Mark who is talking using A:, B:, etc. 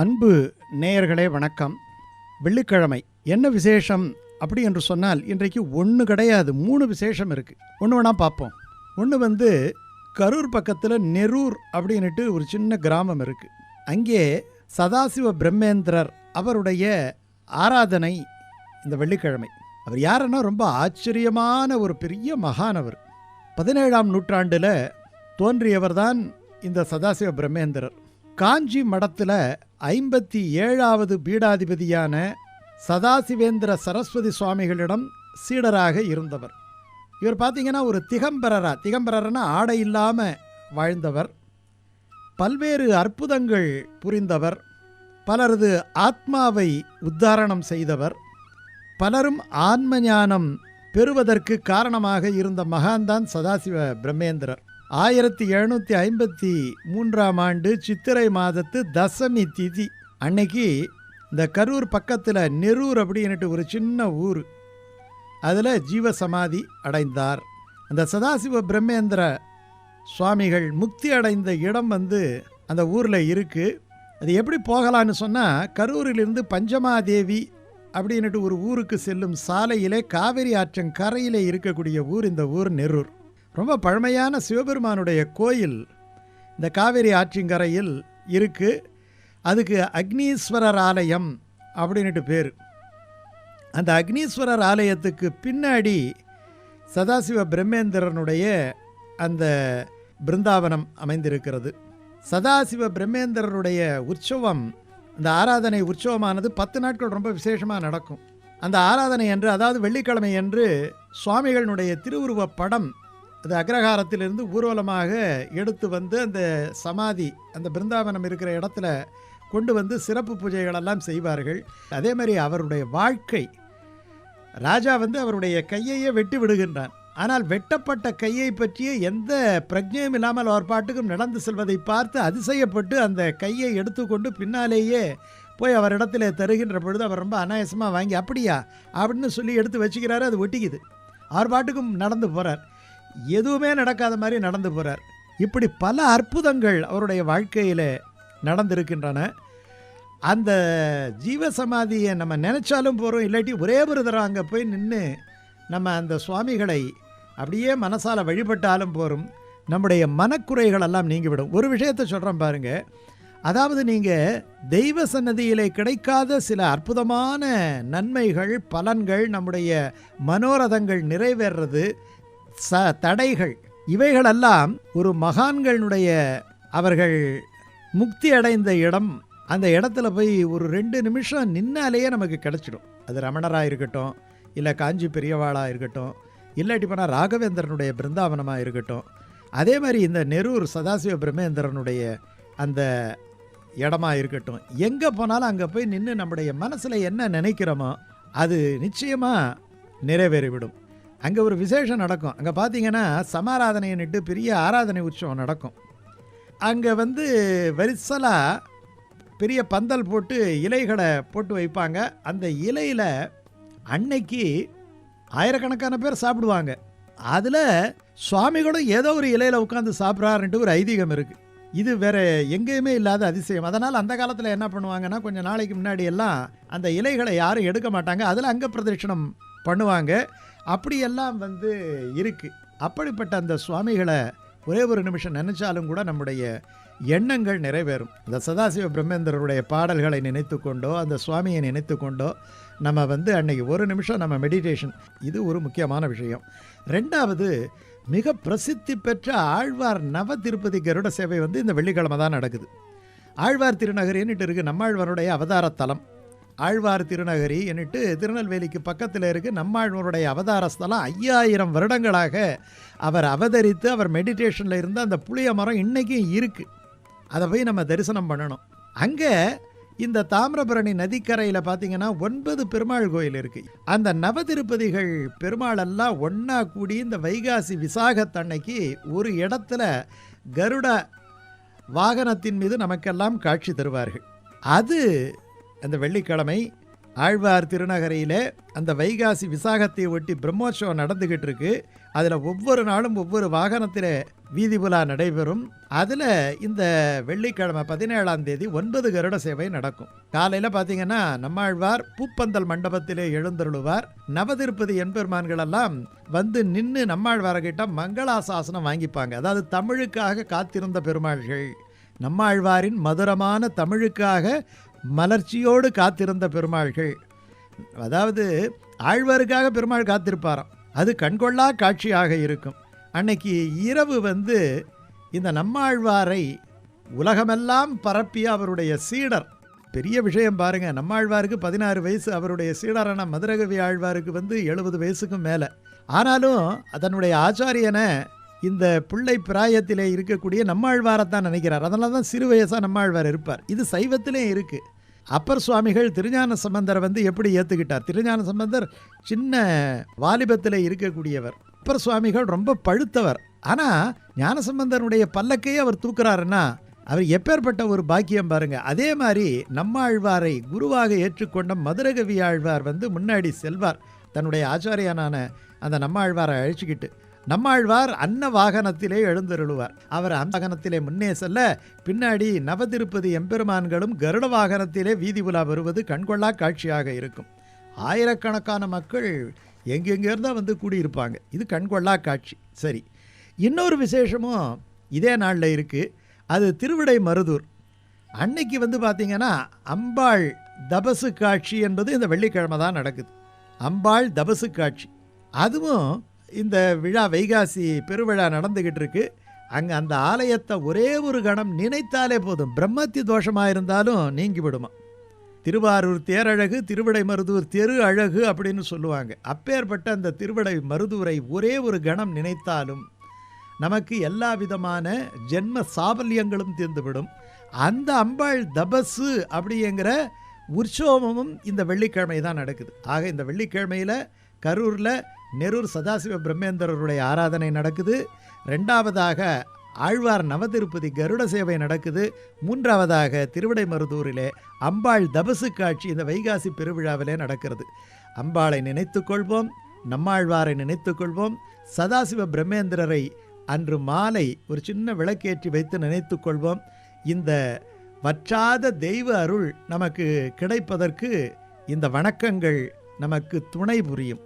A: அன்பு நேயர்களே வணக்கம். வெள்ளிக்கிழமை. என்ன விசேஷம்? அப்படி என்று சொன்னால் இன்றைக்கு ஒன்று கிடையாது மூணு விசேஷம் இருக்குது ஒன்று வேணா பார்ப்போம். ஒன்று வந்து கரூர் பக்கத்தில் நெரூர் அப்படின்னுட்டு ஒரு சின்ன கிராமம் இருக்குது அங்கே சதாசிவ பிரம்மேந்திரர் அவருடைய ஆராதனை இந்த வெள்ளிக்கிழமை. அவர் யாருன்னா ரொம்ப ஆச்சரியமான ஒரு பெரிய மகானவர் பதினேழாம் நூற்றாண்டில் தோன்றியவர் தான் இந்த சதாசிவ பிரம்மேந்திரர். காஞ்சி மடத்தில் ஐம்பத்தி ஏழாவது பீடாதிபதியான சதாசிவேந்திர சரஸ்வதி சுவாமிகளிடம் சீடராக இருந்தவர். இவர் பார்த்தீங்கன்னா ஒரு திகம்பரரா. திகம்பரர்னா ஆடை இல்லாமல் வாழ்ந்தவர். பல்வேறு அற்புதங்கள் புரிந்தவர். பலரது ஆத்மாவை உத்தாரணம் செய்தவர். பலரும் ஆன்ம ஞானம் பெறுவதற்கு காரணமாக இருந்த மகான்தான் சதாசிவ பிரம்மேந்திரர். ஆயிரத்தி எழுநூற்றி ஐம்பத்தி மூன்றாம் ஆண்டு சித்திரை மாதத்து தசமி திதி. அன்னைக்கு இந்த கரூர் பக்கத்தில் நெரூர் அப்படின்னுட்டு ஒரு சின்ன ஊர். அதில் ஜீவசமாதி அடைந்தார். அந்த சதாசிவ பிரம்மேந்திர சுவாமிகள் முக்தி அடைந்த இடம் வந்து அந்த ஊரில் இருக்குது அது எப்படி போகலான்னு சொன்னால் கரூரிலிருந்து பஞ்சமாதேவி அப்படின்னுட்டு ஒரு ஊருக்கு செல்லும் சாலையிலே காவிரி ஆற்றங் கரையிலே இருக்கக்கூடிய ஊர் இந்த ஊர் நெரூர். ரொம்ப பழமையான சிவபெருமானுடைய கோயில் இந்த காவேரி ஆற்றிங்கரையில் இருக்குது அதுக்கு அக்னீஸ்வரர் ஆலயம் அப்படின்னுட்டு பேர். அந்த அக்னீஸ்வரர் ஆலயத்துக்கு பின்னாடி சதாசிவ பிரம்மேந்திரனுடைய அந்த பிருந்தாவனம் அமைந்திருக்கிறது. சதாசிவ பிரம்மேந்திரருடைய உற்சவம் அந்த ஆராதனை உற்சவமானது பத்து நாட்கள் ரொம்ப விசேஷமாக நடக்கும். அந்த ஆராதனை என்று அதாவது வெள்ளிக்கிழமை என்று சுவாமிகளுடைய திருவுருவ படம் அது அக்ரஹாரத்திலிருந்து ஊர்வலமாக எடுத்து வந்து அந்த சமாதி அந்த பிருந்தாவனம் இருக்கிற இடத்துல கொண்டு வந்து சிறப்பு பூஜைகளெல்லாம் செய்வார்கள். அதே மாதிரி அவருடைய வாழ்க்கை ராஜா வந்து அவருடைய கையையே வெட்டி விடுகின்றான். ஆனால் வெட்டப்பட்ட கையை பற்றிய எந்த பிரஜையும் இல்லாமல் அவர் பாட்டுக்கும் நடந்து செல்வதை பார்த்து அதிசயப்பட்டு அந்த கையை எடுத்துக்கொண்டு பின்னாலேயே போய் அவரிடத்தில் தருகின்ற பொழுது அவர் ரொம்ப அனாயசமாக வாங்கி அப்படியா? அப்படின்னு சொல்லி எடுத்து வச்சுக்கிறாரு அது ஒட்டிக்குது. அவர் பாட்டுக்கும் நடந்து போகிறார் எதுவுமே நடக்காத மாதிரி நடந்து போகிறார் இப்படி பல அற்புதங்கள் அவருடைய வாழ்க்கையில் நடந்திருக்கின்றன. அந்த ஜீவசமாதியை நம்ம நினச்சாலும் போகிறோம் இல்லாட்டி ஒரே ஒரு தரம் அங்கே போய் நின்று நம்ம அந்த சுவாமிகளை அப்படியே மனசால் வழிபட்டாலும் போகிறோம் நம்முடைய மனக்குறைகள் எல்லாம் நீங்கிவிடும். ஒரு விஷயத்தை சொல்கிறேன் பாருங்கள் அதாவது நீங்கள் தெய்வ சன்னதியிலே கிடைக்காத சில அற்புதமான நன்மைகள் பலன்கள் நம்முடைய மனோரதங்கள் நிறைவேறது ச தடைகள். இவைகளெல்லாம் ஒரு மகான்களுடைய அவர்கள் முக்தி அடைந்த இடம். அந்த இடத்துல போய் ஒரு ரெண்டு நிமிஷம் நின்னாலேயே நமக்கு கிடச்சிடும். அது ரமணராக இருக்கட்டும் இல்லை காஞ்சி பெரியவாளாக இருக்கட்டும் இல்லாட்டி போனால் ராகவேந்திரனுடைய பிருந்தாவனமாக இருக்கட்டும். அதே மாதிரி இந்த நெரூர் சதாசிவ பிரம்மேந்திரனுடைய அந்த இடமா இருக்கட்டும். எங்கே போனாலும் அங்கே போய் நின்று நம்முடைய மனசில் என்ன நினைக்கிறோமோ அது நிச்சயமாக நிறைவேறிவிடும். அங்கே ஒரு விசேஷம் நடக்கும். அங்கே பார்த்தீங்கன்னா சமாராதனைன்னுட்டு பெரிய ஆராதனை உற்சவம் நடக்கும். அங்கே வந்து வரிசலாக பெரிய பந்தல் போட்டு இலைகளை போட்டு வைப்பாங்க. அந்த இலையில் அன்னைக்கு ஆயிரக்கணக்கான பேர் சாப்பிடுவாங்க. அதில் சுவாமிகளும் ஏதோ ஒரு இலையில் உட்காந்து சாப்பிட்றாருன்ட்டு ஒரு ஐதீகம் இருக்குது இது வேறு எங்கேயுமே இல்லாத அதிசயம். அதனால் அந்த காலத்தில் என்ன பண்ணுவாங்கன்னா கொஞ்சம் நாளைக்கு முன்னாடி எல்லாம் அந்த இலைகளை யாரும் எடுக்க மாட்டாங்க. அதில் அங்கே பிரதட்சணம் பண்ணுவாங்க. அப்படியெல்லாம் வந்து இருக்குது அப்படிப்பட்ட அந்த சுவாமிகளை ஒரே ஒரு நிமிஷம் நினச்சாலும் கூட நம்முடைய எண்ணங்கள் நிறைவேறும். இந்த சதாசிவ பிரம்மேந்திரருடைய பாடல்களை நினைத்து கொண்டோ அந்த சுவாமியை நினைத்து கொண்டோ நம்ம வந்து அன்னைக்கு ஒரு நிமிஷம் நம்ம மெடிடேஷன் இது ஒரு முக்கியமான விஷயம். ரெண்டாவது மிக பிரசித்தி பெற்ற ஆழ்வார் நவ திருப்பதி கருட சேவை வந்து இந்த வெள்ளிக்கிழமை தான் நடக்குது. ஆழ்வார் திருநகரின்னுட்டு இருக்குது நம்மாழ்வாருடைய அவதாரத்தலம். ஆழ்வார் திருநகரி என்னட்டு திருநெல்வேலிக்கு பக்கத்தில் இருக்குது நம்மாழ்வாருடைய அவதார ஸ்தலம். ஐயாயிரம் வருடங்களாக அவர் அவதரித்து அவர் மெடிடேஷனில் இருந்த அந்த புளிய மரம் இன்றைக்கும் இருக்குது அதை போய் நம்ம தரிசனம் பண்ணணும். அங்கே இந்த தாமிரபரணி நதிக்கரையில் பார்த்தீங்கன்னா ஒன்பது பெருமாள் கோயில் இருக்குது அந்த நவதிருப்பதிகள் பெருமாள் எல்லாம் ஒன்றா கூடி இந்த வைகாசி விசாகத்தன்னைக்கு ஒரு இடத்துல கருட வாகனத்தின் மீது நமக்கெல்லாம் காட்சி தருவார்கள். அது அந்த வெள்ளிக்கிழமை ஆழ்வார் திருநகரையில் அந்த வைகாசி விசாகத்தை ஒட்டி பிரம்மோற்சவம் நடந்துக்கிட்டு இருக்கு அதில் ஒவ்வொரு நாளும் ஒவ்வொரு வாகனத்தில் வீதிபுலா நடைபெறும். அதில் இந்த வெள்ளிக்கிழமை பதினேழாம் தேதி ஒன்பது கருட சேவை நடக்கும். காலையில் பார்த்தீங்கன்னா நம்மாழ்வார் பூப்பந்தல் மண்டபத்திலே எழுந்தருளுவார். நவதிருப்பதி எம்பெருமான்கள் எல்லாம் வந்து நின்று நம்மாழ்வார்கிட்ட மங்களாசாசனம் வாங்கிப்பாங்க. அதாவது தமிழுக்காக காத்திருந்த பெருமாள்கள் நம்மாழ்வாரின் மதுரமான தமிழுக்காக மலர்ச்சியோடு காத்திருந்த பெருமாள்கள். அதாவது ஆழ்வாருக்காக பெருமாள் காத்திருப்பாராம். அது கண்கொள்ளா காட்சியாக இருக்கும். அன்னைக்கு இரவு வந்து இந்த நம்மாழ்வாரை உலகமெல்லாம் பரப்பிய அவருடைய சீடர் பெரிய விஷயம் பாருங்கள் நம்மாழ்வாருக்கு பதினாறு வயசு அவருடைய சீடரான மதுரகவி ஆழ்வாருக்கு வந்து எழுபது வயசுக்கும் மேலே. ஆனாலும் அதனுடைய ஆச்சாரியனை இந்த பிள்ளை பிராயத்திலே இருக்கக்கூடிய நம்மாழ்வாரைத்தான் நினைக்கிறார். அதனால தான் சிறு வயசாக நம்மாழ்வார் இருப்பார். இது சைவத்திலே இருக்குது அப்பர் சுவாமிகள் திருஞான சம்பந்தரை வந்து எப்படி ஏற்றுக்கிட்டார் திருஞான சம்பந்தர் சின்ன வாலிபத்தில் இருக்கக்கூடியவர். அப்பர் சுவாமிகள் ரொம்ப பழுத்தவர். ஆனால் ஞானசம்பந்தனுடைய பல்லக்கையே அவர் தூக்குறாருன்னா அவர் எப்பேற்பட்ட ஒரு பாக்கியம் பாருங்க. அதே மாதிரி நம்மாழ்வாரை குருவாக ஏற்றுக்கொண்ட மதுரகவி ஆழ்வார் வந்து முன்னாடி செல்வார். தன்னுடைய ஆச்சாரியனான அந்த நம்மாழ்வாரை அழைச்சிக்கிட்டு. நம்மாழ்வார் அன்ன வாகனத்திலே எழுந்தருளுவார். அவர் அந்த வாகனத்திலே முன்னே செல்ல பின்னாடி நவதிருப்பதி எம்பெருமான்களும் கருட வாகனத்திலே வீதி உலா வருவது கண்கொள்ளா காட்சியாக இருக்கும். ஆயிரக்கணக்கான மக்கள் எங்கெங்கேருந்தா வந்து கூடியிருப்பாங்க. இது கண்கொள்ளா காட்சி. சரி இன்னொரு விசேஷமும் இதே நாளில் இருக்குது அது திருவிடை மருதூர். அன்னைக்கு வந்து பார்த்திங்கன்னா அம்பாள் தபசு காட்சி என்பது இந்த வெள்ளிக்கிழமை தான் நடக்குது. அம்பாள் தபசு காட்சி. அதுவும் இந்த விழா வைகாசி பெருவிழா நடந்துக்கிட்டு இருக்கு. அங்கே அந்த ஆலயத்தை ஒரே ஒரு கணம் நினைத்தாலே போதும். பிரம்மத்தி தோஷமாக இருந்தாலும் நீங்கி விடுமா? திருவாரூர் தேரழகு திருவிடை மருதூர் தெரு அழகு அப்படின்னு சொல்லுவாங்க. அப்பேற்பட்ட அந்த திருவிடை மருதூரை ஒரே ஒரு கணம் நினைத்தாலும் நமக்கு எல்லா விதமான ஜென்ம சாபல்யங்களும் தீர்ந்துவிடும். அந்த அம்பாள் தபசு அப்படிங்கிற உற்சவமும் இந்த வெள்ளிக்கிழமை தான் நடக்குது. ஆக இந்த வெள்ளிக்கிழமையில் கரூரில் நெரூர் சதாசிவ பிரம்மேந்திரருடைய ஆராதனை நடக்குது. ரெண்டாவதாக ஆழ்வார் நவதிருப்பதி கருட சேவை நடக்குது. மூன்றாவதாக திருவிடைமருதூரிலே அம்பாள் தபசு காட்சி இந்த வைகாசி பெருவிழாவிலே நடக்கிறது. அம்பாளை நினைத்து கொள்வோம் நம்மாழ்வாரை நினைத்து கொள்வோம் சதாசிவ பிரம்மேந்திரரை அன்று மாலை ஒரு சின்ன விளக்கேற்றி வைத்து நினைத்து கொள்வோம் இந்த வற்றாத தெய்வ அருள் நமக்கு கிடைப்பதற்கு இந்த வணக்கங்கள் நமக்கு துணை புரியும்.